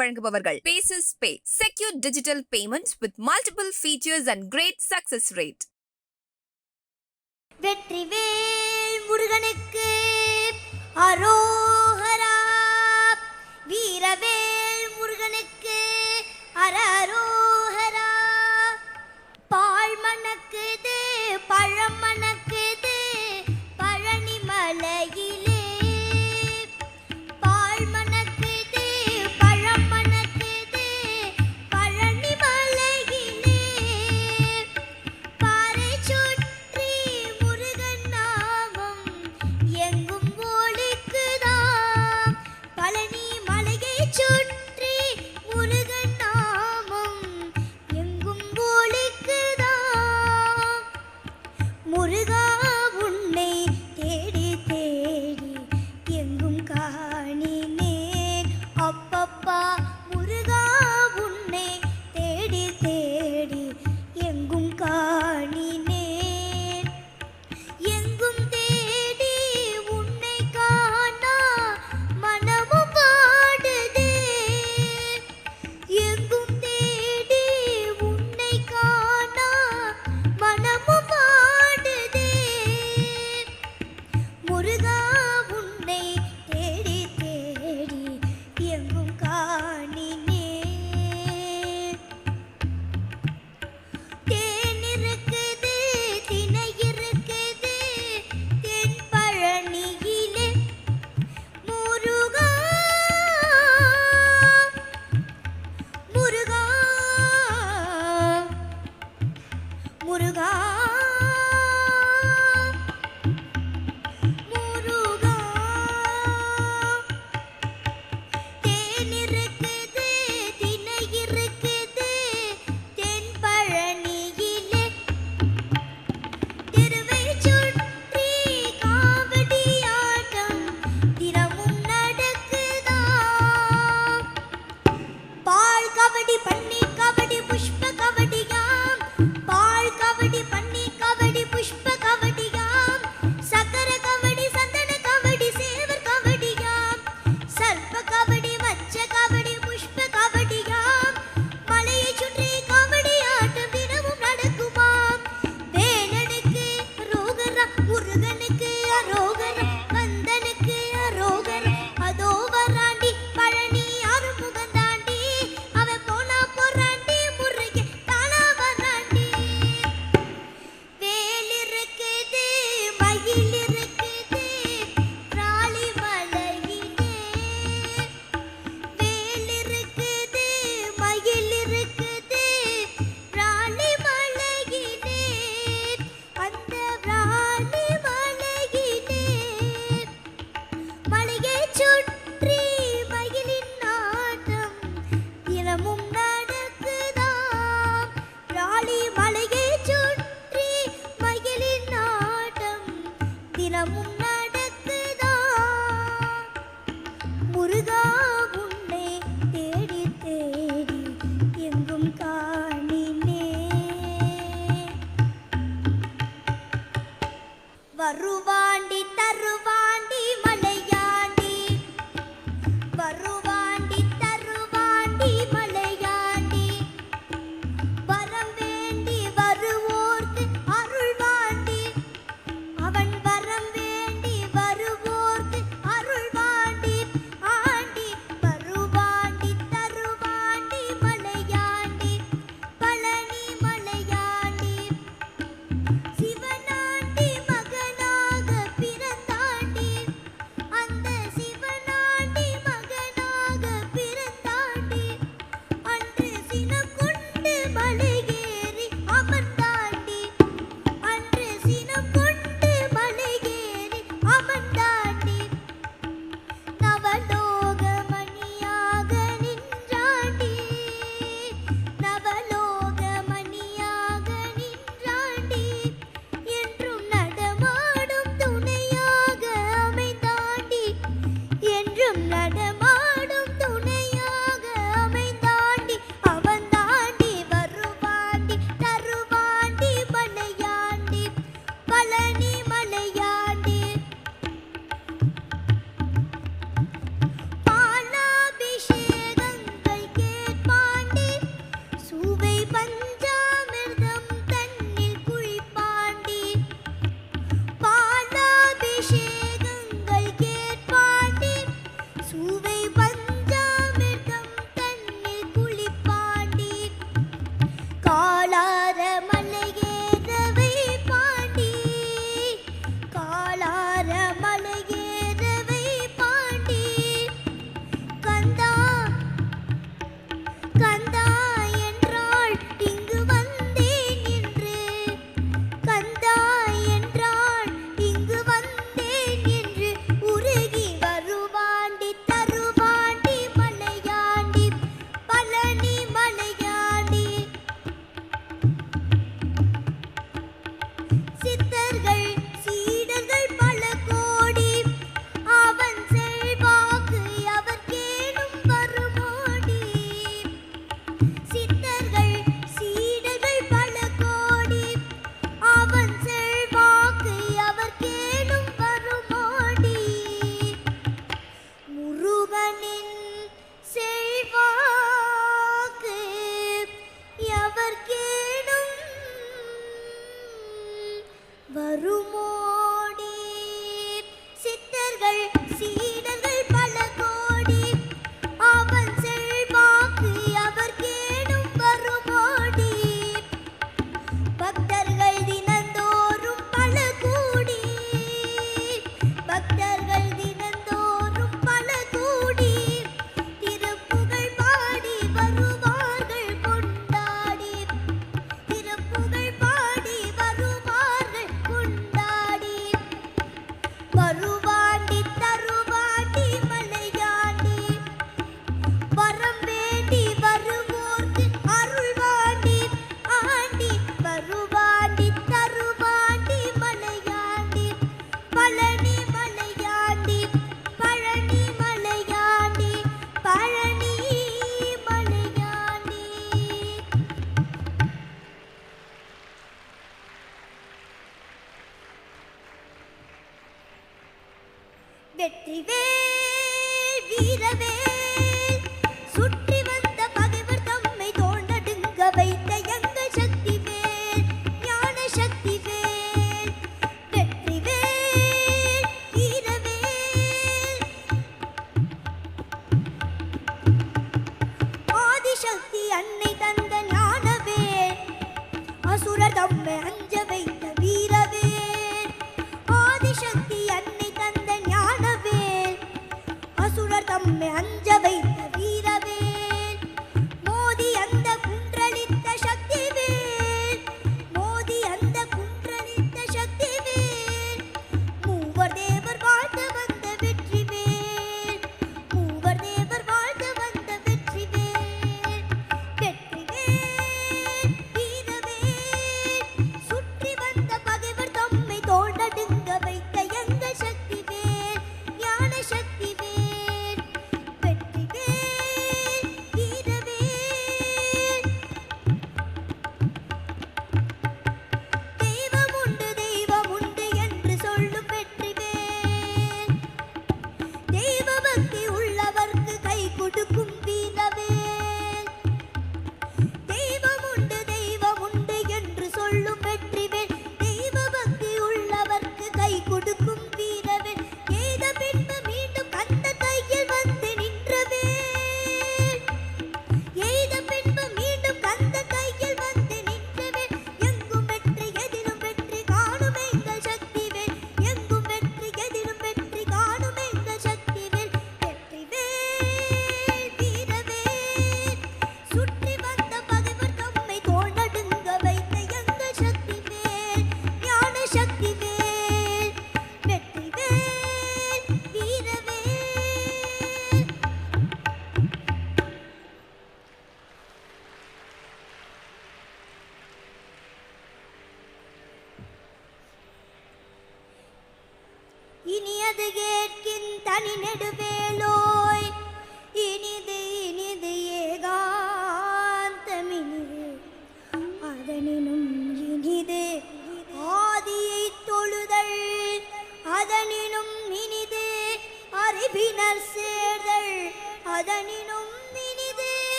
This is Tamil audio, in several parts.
வழங்குபவர்கள். Bases pay secure digital payment with multiple features and great success rate வெற்றி வேல் முருகனுக்கு அரோஹரா வீரவேல் முருகனுக்கு அரோ முருகா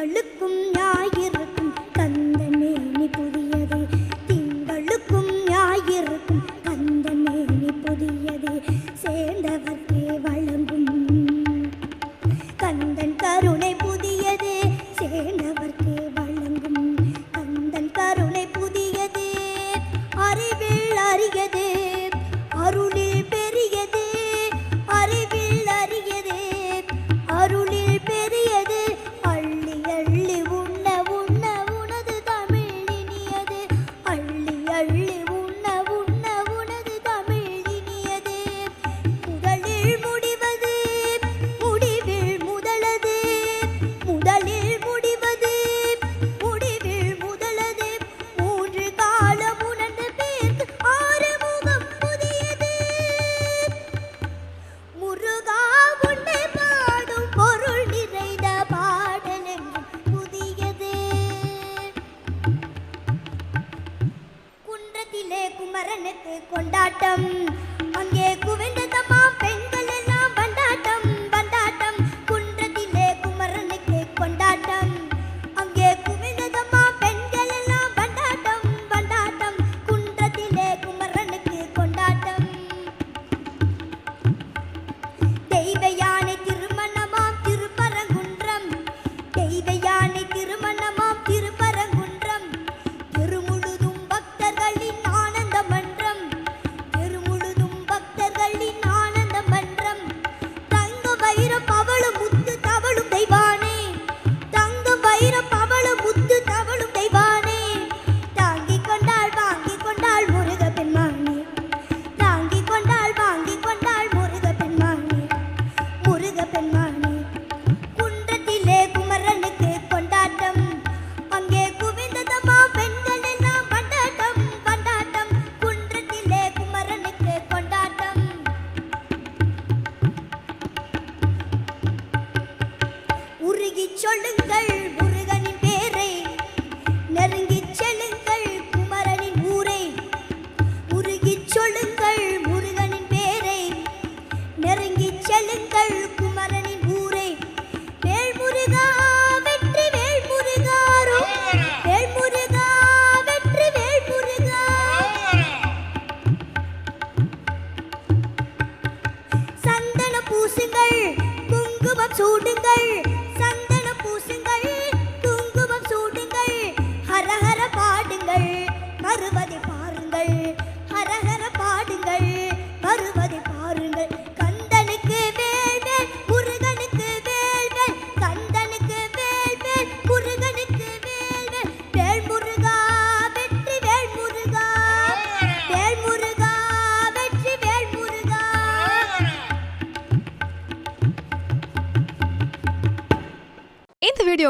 திங்களுக்கும் ஞாயிறு चल कर